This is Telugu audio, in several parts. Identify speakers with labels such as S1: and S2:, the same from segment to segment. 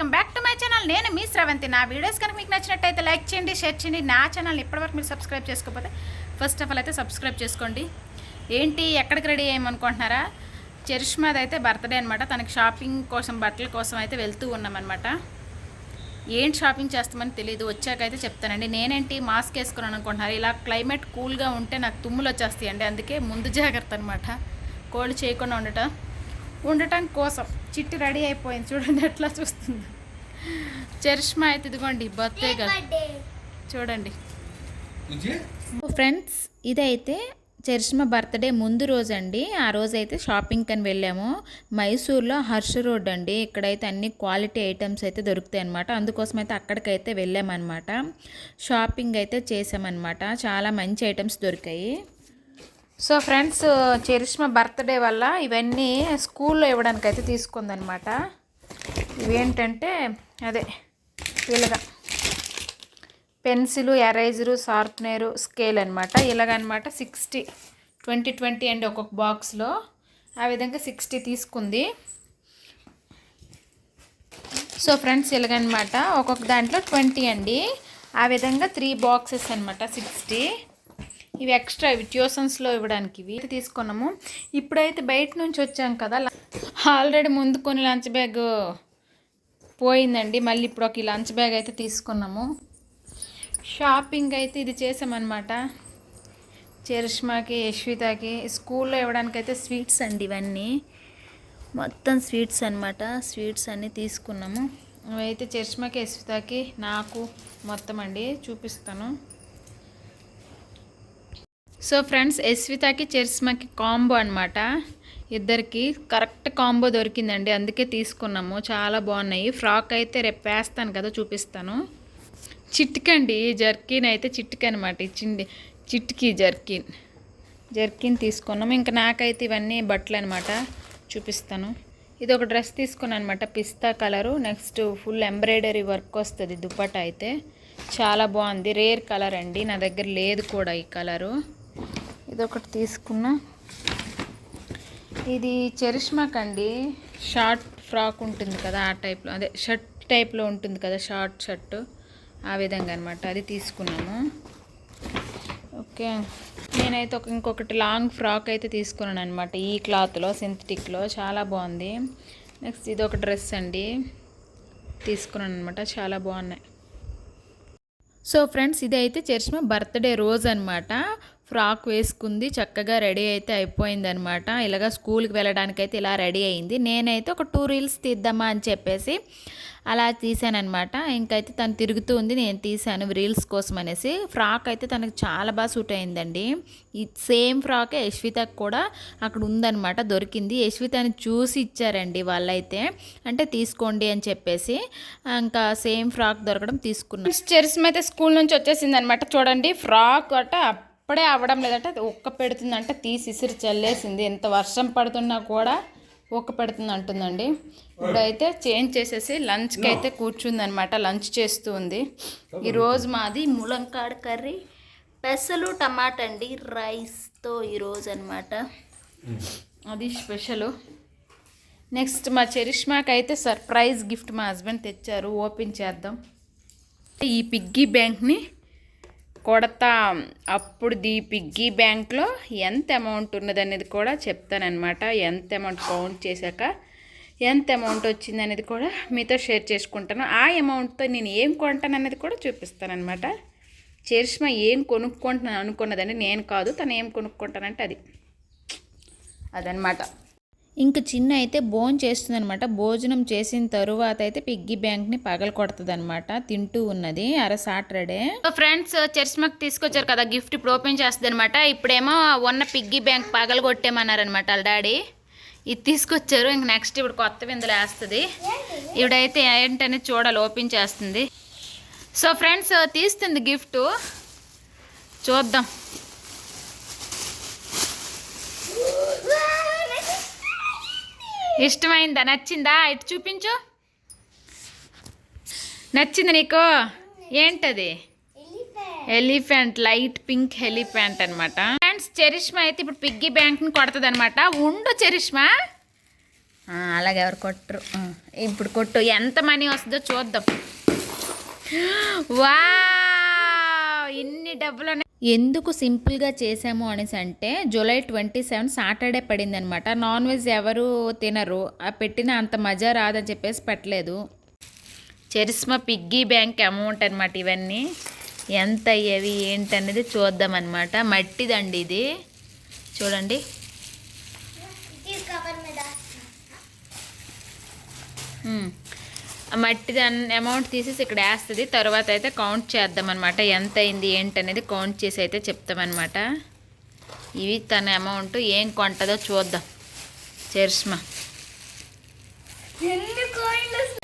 S1: Welcome back to my channel. నేను మీ శ్రవంతి నా వీడియోస్ కనుక మీకు నచ్చినట్టయితే లైక్ చేయండి షేర్ చేయండి. నా ఛానల్ ఇప్పటివరకు మీరు సబ్స్క్రైబ్ చేసుకోకపోతే ఫస్ట్ ఆఫ్ ఆల్ అయితే సబ్స్క్రైబ్ చేసుకోండి. ఏంటి ఎక్కడికి రెడీ అయ్యమనుకుంటున్నారా? చరిష్మాది అయితే బర్త్డే అనమాట తనకి షాపింగ్ కోసం బట్టల కోసం అయితే వెళ్తూ ఉన్నామన్నమాట. ఏంటి షాపింగ్ చేస్తామని తెలియదు వచ్చాకైతే చెప్తానండి. నేనేంటి మాస్క్ వేసుకున్నాను అనుకుంటున్నారు. ఇలా క్లైమేట్ కూల్గా ఉంటే నాకు తుమ్ములు వచ్చేస్తాయండి. అందుకే ముందు జాగ్రత్త అనమాట కోల్డ్ చేయకుండా ఉండటం. ఉండటం కోసం చిట్టి రెడీ అయిపోయింది. చూడండి ఎట్లా చూస్తుంది. చరిష్మా అయితే ఇదిగోండి బర్త్డే గర్ల్ చూడండి.
S2: ఫ్రెండ్స్ ఇదైతే చరిష్మా బర్త్డే ముందు రోజు అండి ఆ రోజు అయితే షాపింగ్ అని వెళ్ళాము. మైసూర్లో హర్ష రోడ్ అండి. ఇక్కడైతే అన్ని క్వాలిటీ ఐటమ్స్ అయితే దొరుకుతాయి అనమాట అందుకోసం అయితే అక్కడికైతే వెళ్ళామన్నమాట. షాపింగ్ అయితే చేసామన్నమాట. చాలా మంచి ఐటమ్స్ దొరికాయి.
S1: సో ఫ్రెండ్స్ చరిష్మా బర్త్డే వల్ల ఇవన్నీ స్కూల్లో ఇవ్వడానికి అయితే తీసుకుందనమాట ఇవేంటంటే అదే ఇలాగా పెన్సిలు ఎరైజరు షార్ప్నరు స్కేల్ అనమాట ఇలాగనమాట సిక్స్టీ ట్వంటీ ట్వంటీ అండి ఒక్కొక్క బాక్స్లో ఆ విధంగా సిక్స్టీ తీసుకుంది. సో ఫ్రెండ్స్ ఇలాగనమాట ఒక్కొక్క దాంట్లో ట్వంటీ అండి. ఆ విధంగా త్రీ బాక్సెస్ అనమాట సిక్స్టీ. ఇవి ఎక్స్ట్రా ఇవి ట్యూషన్స్లో ఇవ్వడానికి ఇవి తీసుకున్నాము. ఇప్పుడైతే బయట నుంచి వచ్చాం కదా ఆల్రెడీ ముందు కొన్ని లంచ్ బ్యాగ్ పోయిందండి. మళ్ళీ ఇప్పుడు ఒక లంచ్ బ్యాగ్ అయితే తీసుకున్నాము. షాపింగ్ అయితే ఇది చేసామన్నమాట. చరిష్మాకి యశ్వితకి స్కూల్లో ఇవ్వడానికి అయితే స్వీట్స్ అండి ఇవన్నీ. మొత్తం స్వీట్స్ అన్నమాట. స్వీట్స్ అన్నీ తీసుకున్నాము. అవైతే చరిష్మాకి యశ్వితకి నాకు మొత్తం అండి చూపిస్తాను. సో ఫ్రెండ్స్ యశ్వితకి చరిష్మాకి కాంబో అనమాట ఇద్దరికి కరెక్ట్ కాంబో దొరికిందండి. అందుకే తీసుకున్నాము. చాలా బాగున్నాయి. ఫ్రాక్ అయితే రేపు వేస్తాను కదా చూపిస్తాను. చిట్కండి జర్కిన్ అయితే చిట్కి అనమాట ఇచ్చింది చిట్కి జర్కిన్. జర్కిన్ తీసుకున్నాము. ఇంకా నాకైతే ఇవన్నీ బట్టలు అనమాట చూపిస్తాను. ఇది ఒక డ్రెస్ తీసుకున్నాను అనమాట పిస్తా colour. Next full embroidery work వస్తుంది దుప్పట అయితే. చాలా బాగుంది. రేర్ కలర్ అండి. నా దగ్గర లేదు కూడా ఈ కలరు. ఇదొకటి తీసుకున్నా. ఇది చెరిష్మాక్ అండి షార్ట్ ఫ్రాక్ ఉంటుంది కదా ఆ టైప్లో. అదే షర్ట్ టైప్లో ఉంటుంది కదా షార్ట్ షర్ట్. ఆ విధంగా అనమాట అది తీసుకున్నాము. ఓకే. నేనైతే ఒక ఇంకొకటి లాంగ్ ఫ్రాక్ అయితే తీసుకున్నాను అనమాట ఈ క్లాత్లో సింథటిక్లో. చాలా బాగుంది. నెక్స్ట్ ఇది ఒక డ్రెస్ అండి. తీసుకున్నాను అనమాట చాలా బాగున్నాయి. సో ఫ్రెండ్స్ ఇదైతే చరిష్మా బర్త్డే రోజు అనమాట ఫ్రాక్ వేసుకుంది చక్కగా రెడీ అయితే అయిపోయిందనమాట. ఇలాగ స్కూల్కి వెళ్ళడానికి అయితే ఇలా రెడీ అయింది. నేనైతే ఒక టూ రీల్స్ తీద్దామా అని చెప్పేసి అలా తీసానమాట ఇంకైతే తను తిరుగుతూ ఉంది నేను తీసాను రీల్స్ కోసం అనేసి. ఫ్రాక్ అయితే తనకు చాలా బాగా సూట్ అయిందండి. ఈ సేమ్ ఫ్రాక్ యశ్వితకు కూడా అక్కడ ఉందన్నమాట దొరికింది. యశ్వితని చూసి ఇచ్చారండి వాళ్ళైతే. అంటే తీసుకోండి అని చెప్పేసి ఇంకా సేమ్ ఫ్రాక్ దొరకడం తీసుకున్నాను చరిస్మ అయితే స్కూల్ నుంచి వచ్చేసింది అనమాట చూడండి ఫ్రాక్ అట అప్పుడే అవ్వడం లేదంటే అది ఒక్క పెడుతుందంటే తీసి ఇసిరి చల్లేసింది. ఎంత వర్షం పడుతున్నా కూడా ఒక్క పెడుతుంది అంటుందండి ఇప్పుడైతే చేంజ్ చేసేసి లంచ్కి అయితే కూర్చుందనమాట లంచ్ చేస్తూ ఉంది. ఈరోజు మాది ములంకాడ కర్రీ పెసలు టమాటా అండి రైస్తో ఈరోజు అనమాట అది స్పెషల్. నెక్స్ట్ మా చరిష్మాకి అయితే సర్ప్రైజ్ గిఫ్ట్ మా హస్బెండ్ తెచ్చారు ఓపెన్ చేద్దాం. ఈ పిగ్గీ బ్యాంక్ని కొడత. అప్పుడు పిగ్గీ బ్యాంక్లో ఎంత అమౌంట్ ఉన్నది అనేది కూడా చెప్తానమాట ఎంత అమౌంట్ కౌంట్ చేశాక ఎంత అమౌంట్ వచ్చింది అనేది కూడా మీతో షేర్ చేసుకుంటాను. ఆ అమౌంట్తో నేను ఏం కొంటాను అనేది కూడా చూపిస్తానమాట చరిష్మా ఏం కొనుక్కుంటున్నాను అనుకున్నదండి నేను కాదు తను ఏం కొనుక్కుంటానంటే అది. అదనమాట
S2: ఇంకా చిన్న అయితే భోజనం చేస్తుందనమాట భోజనం చేసిన తరువాత అయితే పిగ్గీ బ్యాంక్ని పగల కొడుతుంది అనమాట తింటూ ఉన్నది అర సాటర్డే.
S1: ఫ్రెండ్స్ చర్చ్మకి తీసుకొచ్చారు కదా గిఫ్ట్ ఇప్పుడు ఓపెన్ చేస్తుంది అనమాట ఇప్పుడేమో ఉన్న పిగ్గీ బ్యాంక్ పగలు కొట్టేమన్నారనమాట వాళ్ళ డాడీ. ఇది తీసుకొచ్చారు ఇంక నెక్స్ట్ ఇప్పుడు కొత్త విందులు వేస్తుంది. ఇవిడైతే ఏంటనేది చూడాలి ఓపెన్ చేస్తుంది. సో ఫ్రెండ్స్ తీస్తుంది గిఫ్ట్. చూద్దాం. ఇష్టమైందా? నచ్చిందా? ఇటు చూపించు. నచ్చింది నీకు? ఏంటది? ఎలిఫెంట్. లైట్ పింక్ ఎలిఫెంట్ అనమాట ఫ్రెండ్స్ చరిష్మా అయితే ఇప్పుడు పిగ్గీ బ్యాంక్ని కొడుతుంది అనమాట ఉండు చరిష్మా. అలాగే ఎవరు కొట్టరు. ఇప్పుడు కొట్టు. ఎంత మనీ వస్తుందో చూద్దాం. వా ఇన్ని డబ్బులు ఉన్నాయి.
S2: ఎందుకు సింపుల్గా చేసాము అనేసి అంటే జూలై ట్వంటీ సెవెన్ సాటర్డే పడింది అనమాట నాన్ వెజ్ ఎవరు తినరు. ఆ పెట్టిన అంత మజా రాదని చెప్పేసి పెట్టలేదు.
S1: చరిస్మా పిగ్గీ బ్యాంక్ అమౌంట్ అనమాట ఇవన్నీ. ఎంత అయ్యేవి ఏంటనేది చూద్దాం అనమాట మట్టిదండి ఇది. చూడండి. మట్టి అమౌంట్ తీసేసి ఇక్కడ వేస్తుంది. తర్వాత అయితే కౌంట్ చేద్దాం అనమాట ఎంత అయింది ఏంటనేది కౌంట్ చేసి అయితే చెప్తామన్నమాట. ఇవి తన అమౌంట్ ఏం కొంటదో చూద్దాం. చరిస్మా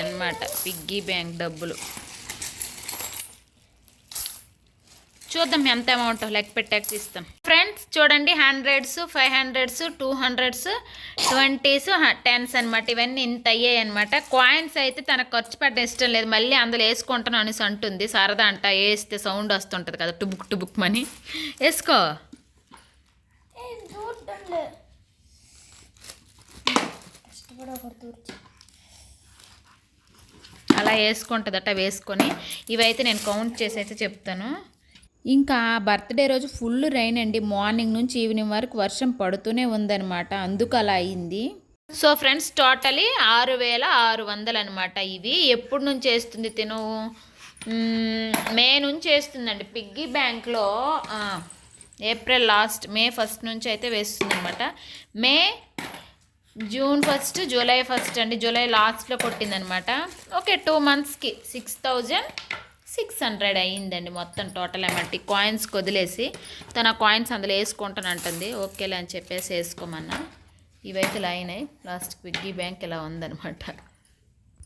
S1: అన్నమాట. పిగ్గీ బ్యాంక్ డబ్బులు. చూద్దాం ఎంత అమౌంట్ లెక్క పెట్టాక ఇస్తాం ఫ్రెండ్స్ చూడండి hundreds five hundreds two hundreds twenties tens అనమాట ఇవన్నీ ఇంత అయ్యాయి అనమాట కాయిన్స్ అయితే తనకు ఖర్చు పెట్టడం ఇష్టం లేదు. మళ్ళీ అందులో వేసుకుంటాను అనేసి అంటుంది. సరదా అంట వేస్తే సౌండ్ వస్తుంటుంది కదా టుబుక్ టుబుక్ మని. వేసుకో. అలా వేసుకుంటుందట వేసుకొని. ఇవైతే నేను కౌంట్ చేసి అయితే చెప్తాను.
S2: ఇంకా బర్త్డే రోజు ఫుల్ రైన్ అండి. మార్నింగ్ నుంచి ఈవినింగ్ వరకు వర్షం పడుతూనే ఉందన్నమాట. అందుకు అలా అయింది.
S1: సో ఫ్రెండ్స్ టోటలీ ఆరు వేల ఆరు వందలు అనమాట ఇవి. ఎప్పుడు నుంచి వేస్తుంది తిను? మే నుంచి వేస్తుందండి పిగ్గీ బ్యాంక్లో ఏప్రిల్ లాస్ట్ మే ఫస్ట్ నుంచి అయితే వేస్తుంది అనమాట May June first July first అండి. జూలై లాస్ట్లో కొట్టిందనమాట ఓకే టూ మంత్స్కి సిక్స్ థౌజండ్ సిక్స్ హండ్రెడ్ అయ్యిందండి మొత్తం టోటల్ అమౌంట్. ఈ వదిలేసి తన కాయిన్స్ అందులో వేసుకుంటాను అంటుంది. ఓకేలే అని చెప్పేసి వేసుకోమన్నా. ఇవైతే ఇలా అయినాయి. లాస్ట్ పిగ్గీ బ్యాంక్ ఇలా ఉందనమాట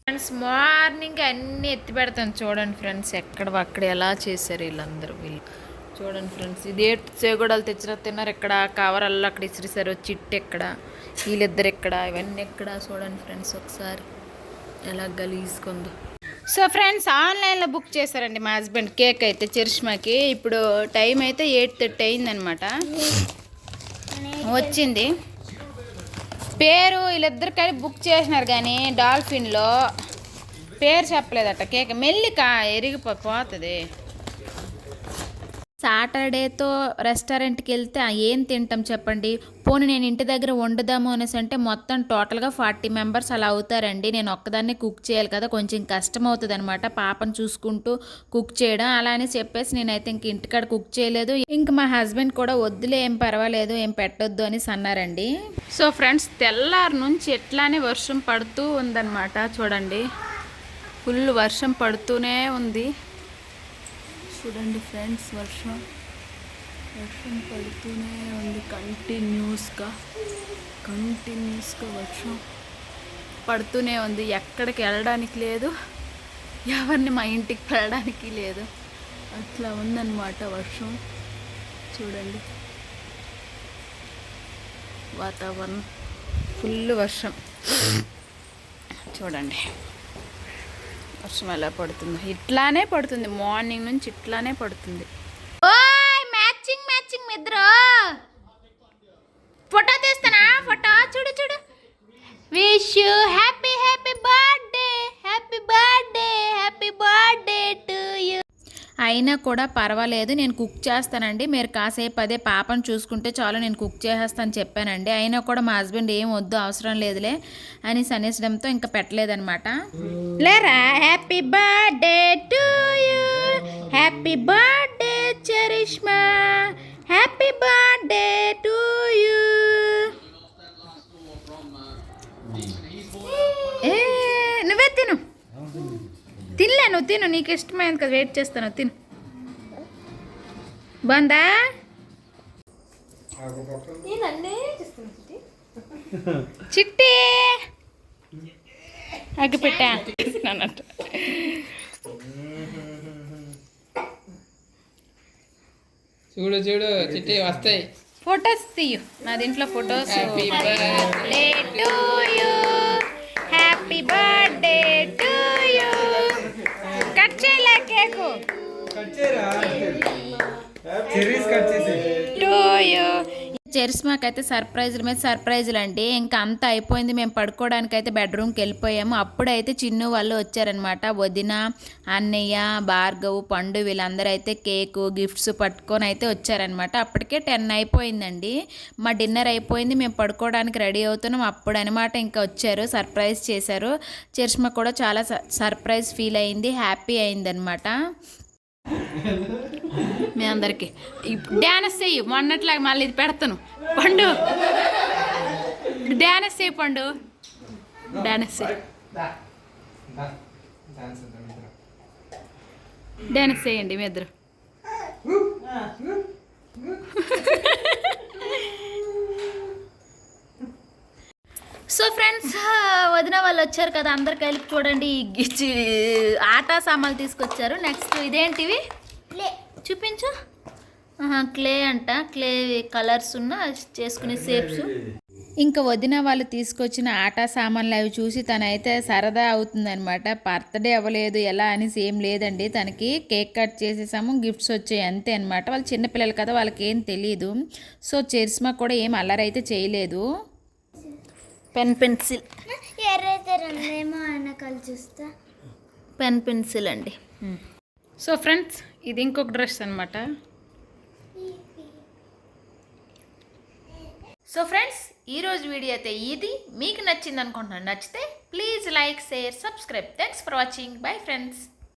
S1: ఫ్రెండ్స్ మార్నింగ్ అన్నీ ఎత్తి పెడతాను. చూడండి ఫ్రెండ్స్ ఎక్కడ అక్కడ ఎలా చేశారు వీళ్ళందరూ. వీళ్ళు చూడండి ఫ్రెండ్స్ ఇదే చేగూడలు తెచ్చిన తిన్నారు ఇక్కడ కవరల్లో అక్కడ ఇసిరిసారు. చిట్టు ఎక్కడ. వీళ్ళిద్దరు ఎక్కడ. ఇవన్నీ ఎక్కడ. చూడండి ఫ్రెండ్స్ ఒకసారి ఎలా గలీసుకుందో సో ఫ్రెండ్స్ ఆన్లైన్లో బుక్ చేశారండి మా హస్బెండ్ కేక్ అయితే చరిష్మాకి. ఇప్పుడు టైం అయితే ఎయిట్ థర్టీ అయిందనమాట వచ్చింది. పేరు వీళ్ళిద్దరు కలిపి బుక్ చేసినారు కానీ డాల్ఫిన్లో పేరు చెప్పలేదట కేక్. మెల్లిక ఎరిగిపో పోతుంది.
S2: సాటర్డేతో రెస్టారెంట్కి వెళ్తే ఏం తింటాం చెప్పండి? పోనీ నేను ఇంటి దగ్గర వండుదాము అనేసి అంటే మొత్తం టోటల్గా ఫార్టీ మెంబర్స్ అలా అవుతారండి. నేను ఒక్కదాన్నే కుక్ చేయాలి కదా కొంచెం కష్టం అవుతుంది అనమాట పాపను చూసుకుంటూ కుక్ చేయడం. అలా అని చెప్పేసి నేనైతే ఇంక ఇంటికాడ కుక్ చేయలేదు. ఇంక మా హస్బెండ్ కూడా వద్దులే ఏం పర్వాలేదు ఏం పెట్టొద్దు అనేసి అన్నారండి.
S1: సో ఫ్రెండ్స్ తెల్లారి నుంచి ఎట్లానే వర్షం పడుతూ ఉందన్నమాట. చూడండి ఫుల్ వర్షం పడుతూనే ఉంది. చూడండి ఫ్రెండ్స్ వర్షం. వర్షం పడుతూనే ఉంది కంటిన్యూస్గా. కంటిన్యూస్గా వర్షం పడుతూనే ఉంది. ఎక్కడికి వెళ్ళడానికి లేదు. ఎవరిని మా ఇంటికి వెళ్ళడానికి లేదు. అట్లా ఉందన్నమాట వర్షం. చూడండి. వాతావరణం. ఫుల్ వర్షం. చూడండి. వర్షం ఎలా పడుతుందో. ఇట్లానే పడుతుంది. మార్నింగ్ నుంచి ఇట్లానే పడుతుంది. ఓయ్ మ్యాచింగ్ మ్యాచింగ్ మిద్రు ఫోటో తీస్తానా? ఫోటో చూడు చూడు. విష్ యూ హ్యాపీ
S2: అయినా కూడా పర్వాలేదు నేను కుక్ చేస్తానండి. మీరు కాసేపు అదే పాపను చూసుకుంటే చాలు నేను కుక్ చేసేస్తాను చెప్పానండి. అయినా కూడా మా హస్బెండ్ ఏం వద్దు అవసరం లేదులే అని సనేసడంతో ఇంకా పెట్టలేదనమాట
S1: లేరా? Happy birthday to you happy birthday Charishma happy birthday to you ఏ నువ్వే తిను తినలే నువ్వు తిను నీకు ఇష్టమైంది కదా వెయిట్ చేస్తాను తిను. బాగుందా చిట్టి. అగ్గిపెట్టా అన్నట్టు
S3: చూడు చూడు చిట్టి వస్తాయి.
S1: ఫొటోస్ తీయు. నా దీంట్లో photos
S3: happy birthday
S1: to you happy birthday to
S3: cherries cut చేసి
S1: టు అయితే సర్ప్రైజుల మీద సర్ప్రైజులు అండి ఇంకా అంత అయిపోయింది. మేము పడుకోవడానికి అయితే బెడ్రూమ్కి వెళ్ళిపోయాము. అప్పుడైతే చిన్ను వాళ్ళు వచ్చారనమాట వదిన అన్నయ్య భార్గవ్ పండు వీళ్ళందరూ అయితే కేకు గిఫ్ట్స్ పట్టుకొని అయితే వచ్చారనమాట అప్పటికే టెన్ అయిపోయిందండి. మా డిన్నర్ అయిపోయింది. మేము పడుకోవడానికి రెడీ అవుతున్నాం. అప్పుడు అనమాట ఇంకా వచ్చారు. సర్ప్రైజ్ చేశారు. చరిస్మా కూడా చాలా స- సర్ప్రైజ్ ఫీల్ అయింది. హ్యాపీ అయిందనమాట
S4: మీ అందరికి. డ్యాన్స్ చెయ్యి మొన్నట్లాగా మళ్ళీ ఇది పెడతాను. పండు. డ్యాన్స్ చేయి పండు. డ్యాన్స్ చెయ్యి. డ్యాన్స్ చేయండి మీ ఇద్దరు.
S1: సో ఫ్రెండ్స్ వదిన వాళ్ళు వచ్చారు కదా అందరు కలిపి చూడండి. ఈ గిచ్చి ఆటా సామాన్లు తీసుకొచ్చారు. నెక్స్ట్ ఇదేంటివి? చూపించు. క్లే అంట. క్లే కలర్స్ ఉన్న చేసుకునే షేప్స్ ఇంకా వదిన వాళ్ళు తీసుకొచ్చిన ఆటా సామాన్లు అవి చూసి తనైతే సరదా అవుతుందన్నమాట. బర్త్డే అవ్వలేదు ఎలా అనేసి ఏం లేదండి. తనకి కేక్ కట్ చేసేసాము గిఫ్ట్స్ వచ్చాయి అంతే అనమాట వాళ్ళు చిన్నపిల్లలు కదా వాళ్ళకి ఏం తెలియదు సో చెరిస్మా కూడా ఏం అల్లరైతే చేయలేదు. Pen pencil.
S5: ఎర్రైతే రెండేమో చూస్తా
S1: పెన్ పెన్సిల్ అండి. Hmm.
S4: సో ఫ్రెండ్స్ ఇది ఇంకొక డ్రెస్ అనమాట
S1: సో ఫ్రెండ్స్ ఈరోజు వీడియో అయితే ఇది. మీకు నచ్చింది అనుకుంటున్నాను నచ్చితే please like share subscribe. Thanks for watching bye friends